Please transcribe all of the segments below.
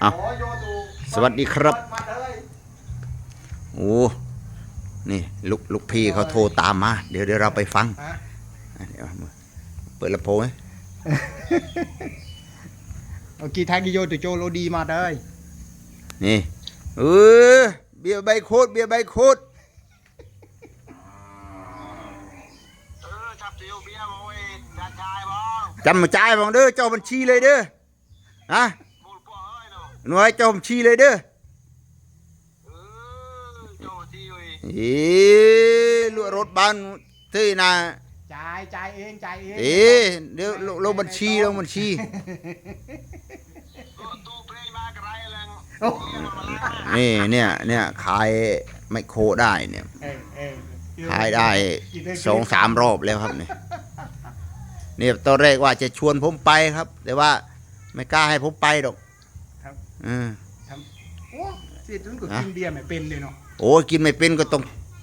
เอาขอโยตูสวัสดีครับมาเลยโอ้ นี่ลูกลูกพี่เขาโทรตามมา เดี๋ยวเดี๋ยวเราไปฟังฮะอะเดี๋ยวมาเปิดลำโพงไหมเอากีทากิโยตูโจโลดีมาเลยนี่เออเบียร์ใบโคตรเบียร์ใบโคตรเออจับติวเบียร์มาเว้ยจัดชายบ้องจำมาจ่ายบังเด้อเจ้าบัญชีเลยเด้อฮะ หน่วยเจ้าบัญชีเลยเด้อเออโจที่เว้ยเอ๊ะลวดรถบ้านที่นาจ่ายจ่ายเองจ่ายเองเอ๊ะเดี๋ยวลงลงบัญชีลงบัญชีตัวตัวเพลงมากระไรแรงโอ้เรียกมาละนี่เนี่ยเนี่ยขายไมโครได้เนี่ย เออเออขายได้สองสามรอบแล้วครับเนี่ยเนี่ยตอนแรกว่าจะชวนผมไปครับ แต่ว่าไม่กล้าให้ผมไปหรอก ครับอืมโอ้เสียจนก็ฮะกินเบียร์ไม่เป็นเลยเนาะโอ้ยกินไม่เป็นก็ต้อง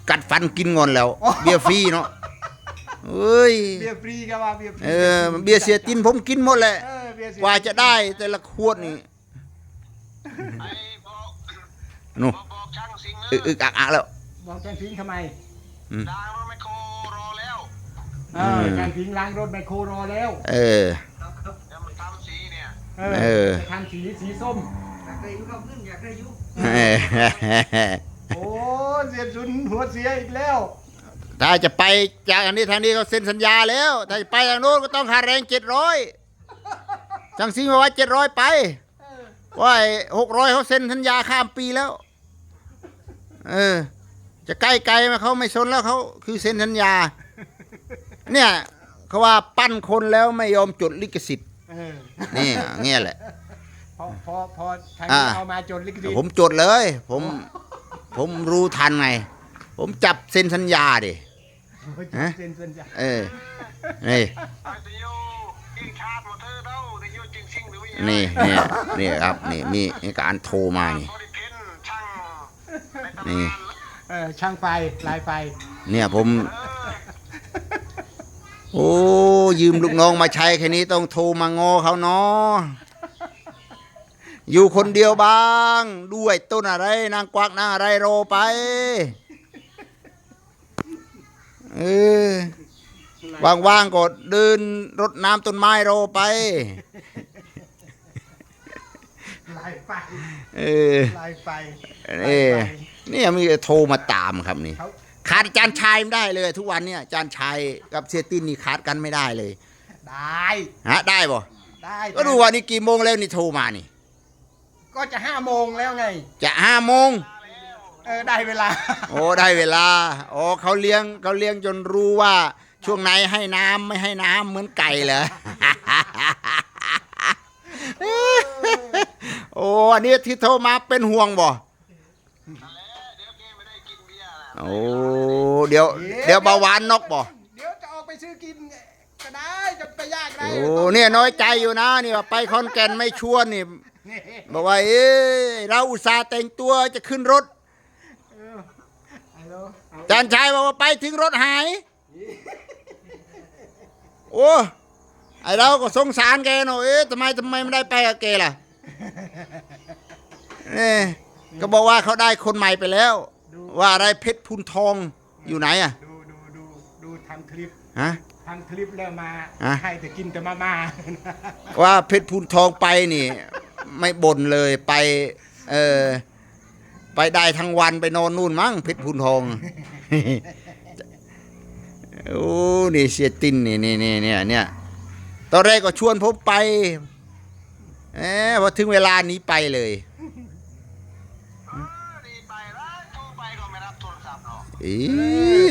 กัดฟันกินงอนแล้วอ๋อเบียร์ฟรีเนาะเอ้ยเบียร์ฟรีก็ว่าเบียร์ฟรีเออเบียร์เสียตินผมกินหมดแหละเออเบียร์เสียกว่าจะได้แต่ละขวดนี่ไอ้บอกนู่นบอกบอกช่างสิงห์เนอึกอึกอักอักแล้ว บอกแกนพิงทำไมดางรถไมโครรอแล้ว เออแกนพิงล้างรถไมโครรอแล้ว เออ เนี่ยเออเออจะทำสีสีส้ม อยากได้ยุครับขึ้นอยากได้ยุเออโอ้เสียจุนหัวเสียอีกแล้ว ถ้าจะไปจากอันนี้ทางนี้เขาเซ็นสัญญาแล้ว ถ้าจะไปทางโน้นก็ต้องค่าแรงเจ็ดร้อยจังซิงบอกว่าเจ็ดร้อยไปว่าหกร้อยเขาเซ็นสัญญาข้ามปีแล้ว เออ จะใกล้ไกลมาเขาไม่สนแล้วเขาคือเซ็นสัญญา เนี่ยเขาว่าปั้นคนแล้วไม่ยอมจดลิขสิทธิ์ เออนี่เงี้ยแหละ พอพอพอทางอ่านี้เอามาจนลิขสิทธิ์ผมจดเลย ผมผมรู้ทันไง ผมจับเซ็นสัญญาดิ ฮะ เซ็นสัญญาเออนี่ไอ้ติวกินขาดหมดเธอเด้าติวจริงจริงหรือว่านี่นี่นี่ครับนี่มีมีการโทรมานี่บริเพนช่างในตำนี่นานเออช่างไฟลายไฟเนี่ยผมเออ โอ้ยืมลูกน้องมาใช้แค่นี้ต้องโทรมางอเขาเนาะอยู่คนเดียวบ้าง ด้วยต้นอะไร นางกวักนางอะไรโรไป เออว่างๆก็เดินรดน้ำต้นไม้โรไปลายไฟเออลายไฟเออเนี่ยมีโทรมาตามครับนี่เขา ขาดอาจารย์ชายไม่ได้เลย ทุกวันเนี่ยอาจารย์ชายกับเสียตินนี่ขาดกันไม่ได้เลยได้ฮะได้บ่ได้ก็ดูว่านี่กี่โมงแล้วนี่โทรมานี่ ก็จะห้าโมงแล้วไง จะห้าโมงเออได้เวลา โอ้ได้เวลาโอ้เขาเลี้ยงเขาเลี้ยงจนรู้ว่า ช่วงไหนให้น้ำไม่ให้น้ำเหมือนไก่เหรอโอ้อันนี้ที่โทรมาเป็นห่วงบ่ โอ้เดี๋ยว เดี๋ยวเบาหวานนกบ่เดี๋ยวจะออกไปซื้อกินก็ได้จะไปยากได้โอ้เนี่ยน้อยใจอยู่นะนี่ว่าไปคอนแก่นไม่ชวนนี่นี่บอกว่าเอ้ยเราอุตส่าห์แต่งตัวจะขึ้นรถเออฮัลโหลเอาจานชายบอกว่าไปถึงรถหาย โอ้ไอเราก็สงสารแกหน่อยเอ๊ะทำไมทำไมไม่ได้ไปกับแกล่ะนี่ก็บอกว่าเขาได้คนใหม่ไปแล้วดู ว่าอะไรเพชรพุนทองอยู่ไหนอะดูดูดูดูทำคลิปฮะทำคลิปแล้วมาฮะให้แต่กินแต่มาม่าว่าเพชรพุนทองไปนี่ ไม่บ่นเลยไปเออไปได้ทั้งวันไปนอนนู่นมั้งเพชรพุนทองโอ้นี่เสียตินนี่นี่นี่เนี่ยเนี่ยตอนแรกก็ชวนผมไปเออพอถึงเวลานี้ไปเลย อกอี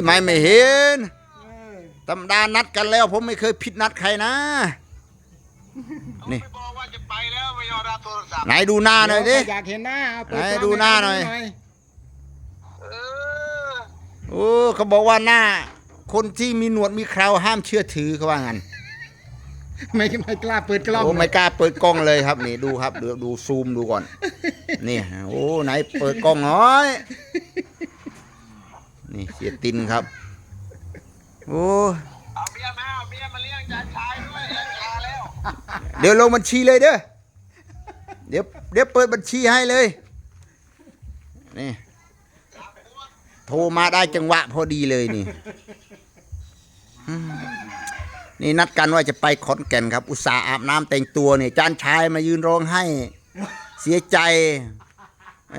ไม่ไม่เห็นเออตำดานัดกันแล้ว ผมไม่เคยผิดนัดใครนะ นี่ไม่บอกว่าจะไปแล้วไม่ยอมรับโทรศัพท์ไหนดูหน้าหน่อยดิเวอยากเห็นหน้าเอาเปิไหนกล้องดูหน้าหน่อยเออโอ้เขาบอกว่าหน้า คนที่มีหนวดมีเคราห้ามเชื่อถือเขาว่างั้นไม่ไม่กล้าเปิดกล้องโอ้ไม่กล้าเปิดกล้องเลยครับนี่ดูครับดูดูซูมดูก่อน นี่โอ้ไหนเปิดกล้องน้อยนี่เสียตินครับ โอ้เอาเบียร์มาเอาเบียร์มาเลี้ยงจานชายด้วยเลี้ยงชาแล้วเดี๋ยวลงบัญชีเลยเด้อเดี๋ยวเดี๋ยวเปิดบัญชีให้เลยนี่โทรมาได้จังหวะพอดีเลยนี่นี่นัดกันว่าจะไปขอนแก่นครับ อุตส่าห์อาบน้ำแต่งตัวเนี่ยจานชายมายืนร้องให้ เสียใจแหม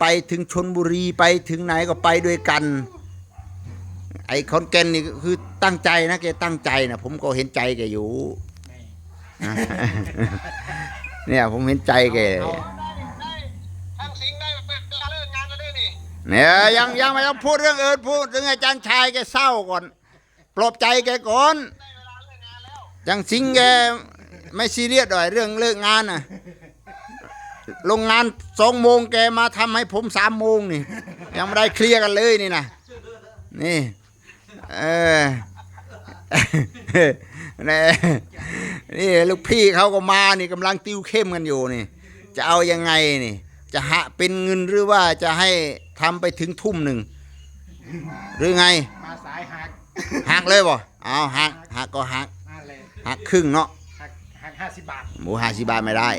ไปถึงชนบุรีไปถึงไหนก็ไปด้วยกัน ไอ้ขอนแก่นนี่คือตั้งใจนะแกตั้งใจนะผมก็เห็นใจแกอยู่ เนี่ยผมเห็นใจแกได้ทั้งสิงได้เป็นเลิกงานแล้วด้วยนี่เนี่ยยังยังไม่ต้องพูดเรื่องอื่นพูดถึงอาจารย์ชายแกเศร้าก่อน ปลอบใจแกก่อนได้เวลาเลิกงานแล้วจังสิงแกไม่ซีเรียสหน่อยเรื่องเลิกงานน่ะลงงานสองโมงแกมาทำให้ผมสามโมงนี่ ยังไม่ได้เคลียร์กันเลยนี่นะนี่ เออนี่นี่ลูกพี่เขาก็มานี่กำลังติวเข้มกันอยู่นี่ จะเอายังไงนี่ จะหะเป็นเงินหรือว่าจะให้ทำไปถึงทุ่มหนึ่งหรือไง มาสายหักหักเลยบ่เอาหักหักก็หักนั่นเลยหักครึ่งเนาะหักหักห้าสิบบาทหมูห้าสิบบาทไม่ได้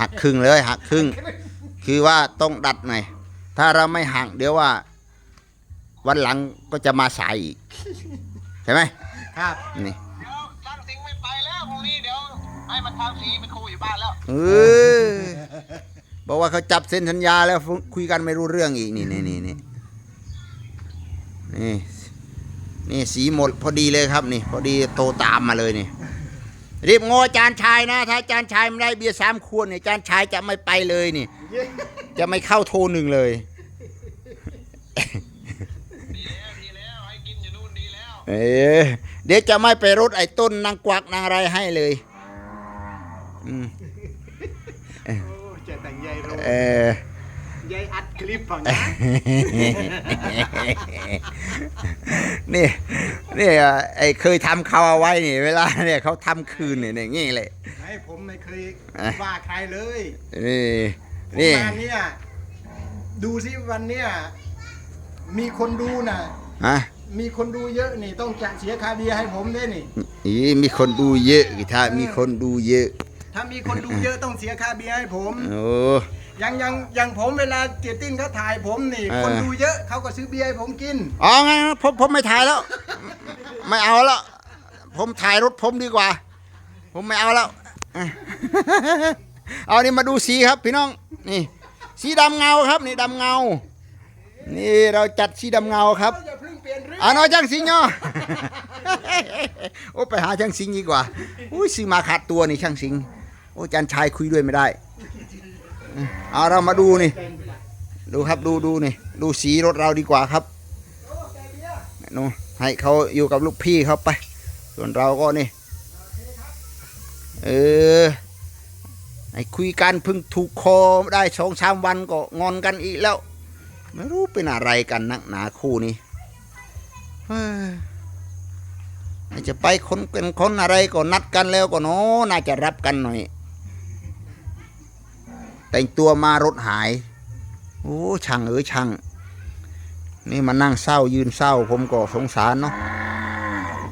หักครึ่งเลยหักครึ่ง คือว่าต้องดัดหน่อยถ้าเราไม่หักเดี๋ยวว่า วันหลังก็จะมาสายอีกใช่ไหมครับนี่เดี๋ยวช่างสิงไม่ไปแล้วพรุ่งนี้เดี๋ยวให้มันทำสีเป็นครูอยู่บ้านแล้วเออบอกว่าเขาจับเซ็นสัญญาแล้วคุยกันไม่รู้เรื่องอีกนี่นี่นี่นี่นี่นี่สีหมดพอดีเลยครับนี่ พอดีโทรตามมาเลยนี่รีบงออาจารย์ชายนะถ้าอาจารย์ชายไม่ได้เบียร์สามขวดเนี่ยอาจารย์ชายจะไม่ไปเลยนี่ จะไม่เข้าโทรหนึ่งเลย ดีแล้วดีแล้วให้กินอยู่นู่นดีแล้ว เออเดี๋ยวจะไม่ไปรดไอ้ต้นนางกวักนางอะไรให้เลยอืมโอ้เจะแต่งใยโรเออใยอัดคลิปฝั่งนะนี่นี่อะไอ้เคยทำเขาเอาไว้นี่ เวลาเนี่ยเขาทำคืนเนี่ยอย่างงี้เลยให้ผมไม่เคยเอ๊ะว่าใครเลยนี่ผมนี่มาเนี่ยดูสิวันเนี้ยมีคนดูน่ะฮะ มีคนดูเยอะนี่ ต้องจะเสียคาเบียร์ให้ผมด้วยนี่ อีมีคนดูเยอะกีถ้ามีคนดูเยอะ ถ้ามีคนดูเยอะต้องเสียคาเบียร์ให้ผม โอ้ยังยังยังผมเวลาเจติ้นเขาถ่ายผมนี่ เออ คนดูเยอะเขาก็ซื้อเบียร์ให้ผมกินอ๋อไงนผมผมไม่ถ่ายแล้ว ไม่เอาแล้ว ผมถ่ายรถผมดีกว่า ผมไม่เอาแล้วอะเอานี่มาดูสีครับพี่น้อง นี่ สีดำเงาครับ นี่ดำเงา นี่เราจัดสีดำเงาครับ อย่าเพิ่งเป ลี่ยนเรื่องอ่าน้อยจังสิงเนาะ โอ้ไปหาช่างสิงดีกว่าอุ้ยซื้อมาขาดตัวนี่ช่างสิงโอ้จันชายคุยด้วยไม่ได้เอาเรามาดูนี่ ดูครับดูดูนี่ ดูสีรถเราดีกว่าครับนู่นให้เขาอยู่กับลูกพี่เขาไป ส่วนเราก็นี่ เออไอ้คุยกันเพิ่งถูกคอได้สองสามวันก็งอนกันอีกแล้ว ไม่รู้เป็นอะไรกันนักหนาคู่นี้ ฮ้ยไอ้จะไปคนเป็นคนอะไรก็นัดกันแล้วก็เนาะน่าจะรับกันหน่อย แต่งตัวมารถหาย โอ้ช่างเอ้ยช่าง นี่มานั่งเศร้ายืนเศร้า ผมก็สงสารเนาะ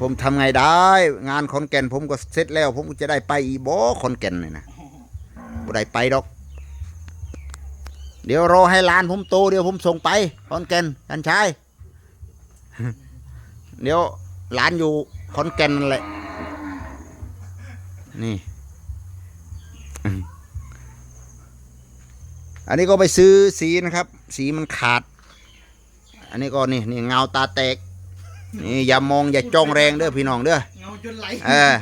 ผมทำไงได้ งานขอนแก่น ผมก็เสร็จแล้ว ผมจะได้ไปอีบอขอนแก่นเลยนะบ่ได้ไปดอก เดี๋ยวรอให้ลานผมโตเดี๋ยวผมส่งไปขอนแก่นกันชาย เดี๋ยวหลานอยู่ขอนแก่นนั่นแหละ นี่ อันนี้ก็ไปซื้อสีนะครับ สีมันขาด อันนี้ก็นี่นี่เงาตาแตก นี่อย่ามองอย่าจ้องแรงเด้อพี่น้องเด้อ เงาจนไหลเออ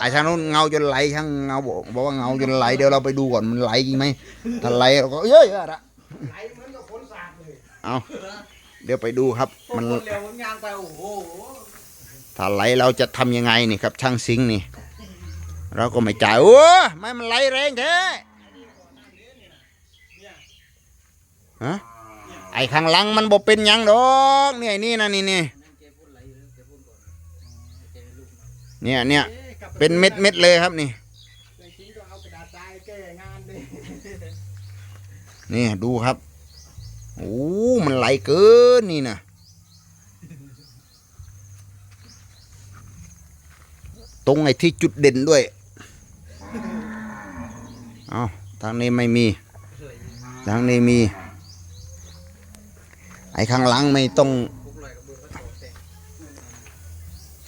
ไอ้ทางนู้นเงาจนไหลช่างเงาบอกบอกว่าเงาจนไหลเดี๋ยวเราไปดูก่อนมันไหลจริงไหมถ้าไหลเราก็เอ้ยอะละไหลเหมือนกับคนสาดเลย เอา เดี๋ยวไปดูครับ มันเร็วมันยางไปโอ้โหถ้าไหลเราจะทำยังไงนี่ครับช่างซิงนี่ เราก็ไม่จ่ายโอ้ไม่มันไหลแรงแท้ฮะไอ้ข้างหลังมันบ่เป็นยังดอกเนี่ยนี่นะนี่นี่เนี่ยเนี่ยเป็นเม็ดเม็ดเลยครับนี่นี่ดูครับ โอ้มันไหลเกินนี่นะตรงไอ้ที่จุดเด่นด้วย เอาทางนี้ไม่มี ทางนี้มี ไอ้ข้างหลังไม่ต้อง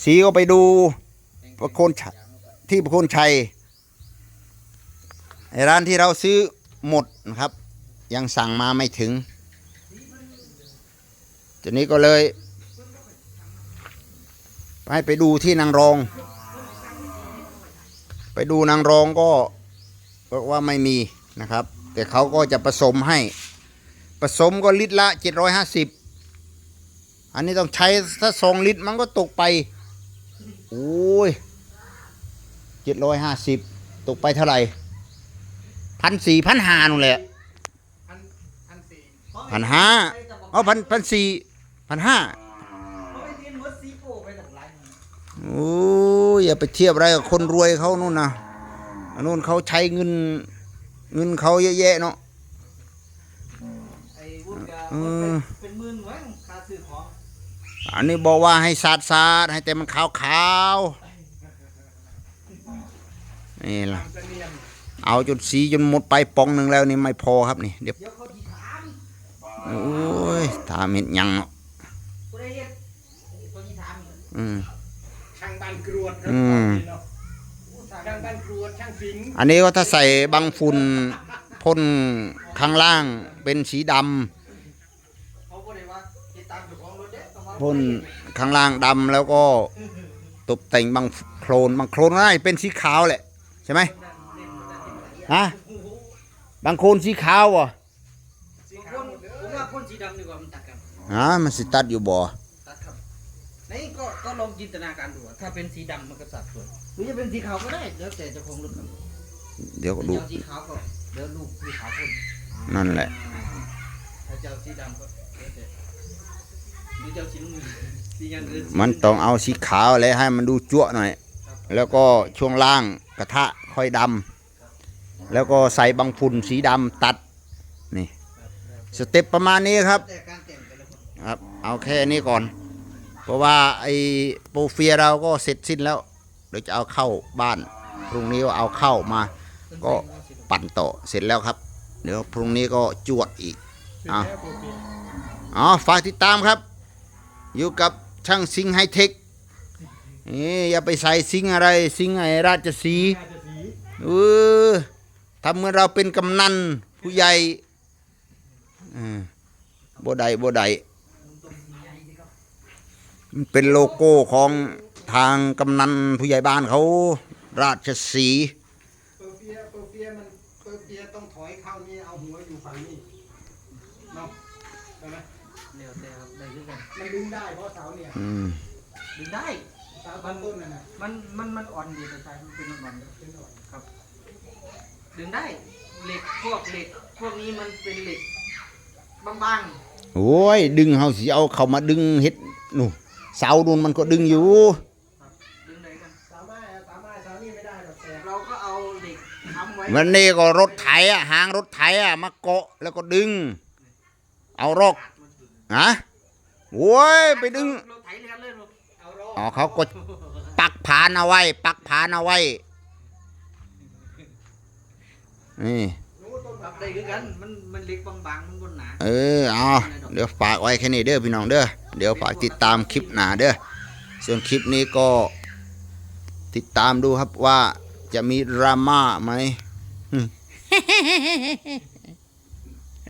สีก็ไปดูประโคนชัยที่ประโคนชัยไอ้ร้านที่เราซื้อหมดนะครับ ยังสั่งมาไม่ถึง ทีนี้ก็เลยให้ไปดูที่นางรอง ไปดูนางรองก็บอกว่าไม่มีนะครับ แต่เขาก็จะผสมให้ ผสมก็ลิตรละเจ็ดร้อยห้าสิบอันนี้ต้องใช้ถ้าสองลิตรมันก็ตกไปโอ้ยเจ็ดร้อยห้าสิบตกไปเท่าไหร่พันสี่พันห้านู่นแหละพันพันสี่พันห้าเอาพันพันสี่ พันห้าเขาไปเรียนมดซีโป้ไปตั้งหลายหมื่นโอ้ยอย่าไปเทียบอะไรกับคนรวยเขานู่นนะอันนู่นเขาใช้เงิน เงินเขาเยอะแยะเนาะไอ้วุ้นกาเออเป็นหมื่นมั้งค่าซื้อของอันนี้บอกว่าให้สาดสาดให้แต่มันขาวขาวๆนี่ล่ะจะเนียนเอาจนสีจนหมดไปปองหนึ่งแล้วนี่ไม่พอครับนี่ เดี๋ยวเดี๋ยวเขาทีถามโอ้ยถามเห็นยังเนาะ กูได้เฮ็ดเขาทีถาม อีกอืมช่างบ้านกรวดครับอืมเนาะช่างบ้านกรวดช่างสิงห์อันนี้ก็ถ้าใส่บังฝุ่นพ่นข้างล่างเป็นสีดำเขาก็ได้ว่าติดตามเจ้าของรถเด้ต้องว่าพ่นข้างล่างดำแล้วก็ตกแต่งบางโคลนบางโคลนก็ได้เป็นสีขาวแหละใช่ไหมฮะบางโคลนสีขาวอะสีบางขาควนหมดเลยผมว่าคนสีดำดีกว่ามันตัดกัน ฮะมันสิตัดอยู่บ่ตัดครับนี่ก็ก็ ลองจินตนาการดูอะถ้าเป็นสีดำมันก็สัดส่วนหรือจะเป็นสีขาวก็ได้แล้วแต่เจ้าของรถมันเดี๋ยวก็ดู เจ้าสีขาวก็เดี๋ยวลูกสีขาวพ่นนั่นแหละ ถ้าเจ้าสีดำก็แล้วแต่หรือเจ้าสีน้ำเงินสีอย่างอื่นมันต้องเอาสีขาวเลยให้มันดูจั่วหน่อย แล้วก็ช่วงล่างกระทะค่อยดำแล้วก็ใส่บางฝุ่นสีดำตัดนี่สเต็ปประมาณนี้ครับแต่การแต่งแต่ละคน ครับ เอาแค่นี้ก่อน เพราะว่าไอ้โปรเฟียเราก็เสร็จสิ้นแล้วเดี๋ยวจะเอาเข้าบ้านพรุ่งนี้ก็เอาเข้ามา ก็ปั่นต่อเสร็จแล้วครับ เดี๋ยวพรุ่งนี้ก็จวดอีกอะอ๋อฝากติดตามครับ อยู่กับช่างซิงไฮเทคนี่อย่าไปใส่ซิงอะไรซิงไอราชสีเออทำเหมือนเราเป็นกำนันผู้ใหญ่ออบ่ได้บ่ได้ เป็นโลโก้ของทางกำนันผู้ใหญ่บ้านเขา ราชสีห์โปรเฟียโปรเฟียมันโปรเฟียต้องถอยเข้านี่เอาหัวอยู่ฝั่งนี้เนาะใช่ไหมเดี๋ยวแต่ครับได้ด้วยกันมันดึงได้เพราะเสาเนี่ยอืมดึงได้เสาตอนต้นน่ะนะมันมันมันอ่อนดีแต่ใช้มันเป็นมันอ่อนๆขึ้นหน่อยครับ ดึงได้เหล็กพวกเหล็กพวกนี้มันเป็นเหล็กบางโอ้ย ดึงเฮาสิเอาเข้ามาดึงเฮ็ดนู่น เสาดูนมันก็ดึงอยู่ๆครับดึงไหนกันสามารถสามารถเสานี่ไม่ได้หรอกแต่เราก็เอาเหล็กทำไว้วันนี้ก็รถไถอะหางรถไถอะมาเกาะแล้วก็ดึง เอารอกฮะโว้ยไปดึงเราไถเรือเลยลูกเอารออ๋อเขาก็ปักผานเอาไว้ ปักผานเอาไว้นี่รู้ต้นครัมะบพได้ร้าวคือกันมันมันเหล็กบางๆมันบนหนาเออเอาเดี๋ยวฝากไว้แค่นี้เด้อพี่น้องเด้อ เดี๋ยวฝากติดตามคลิปหนาเด้อส่วนคลิปนี้ก็ติดตามดูครับว่าจะมีดราม่าไหม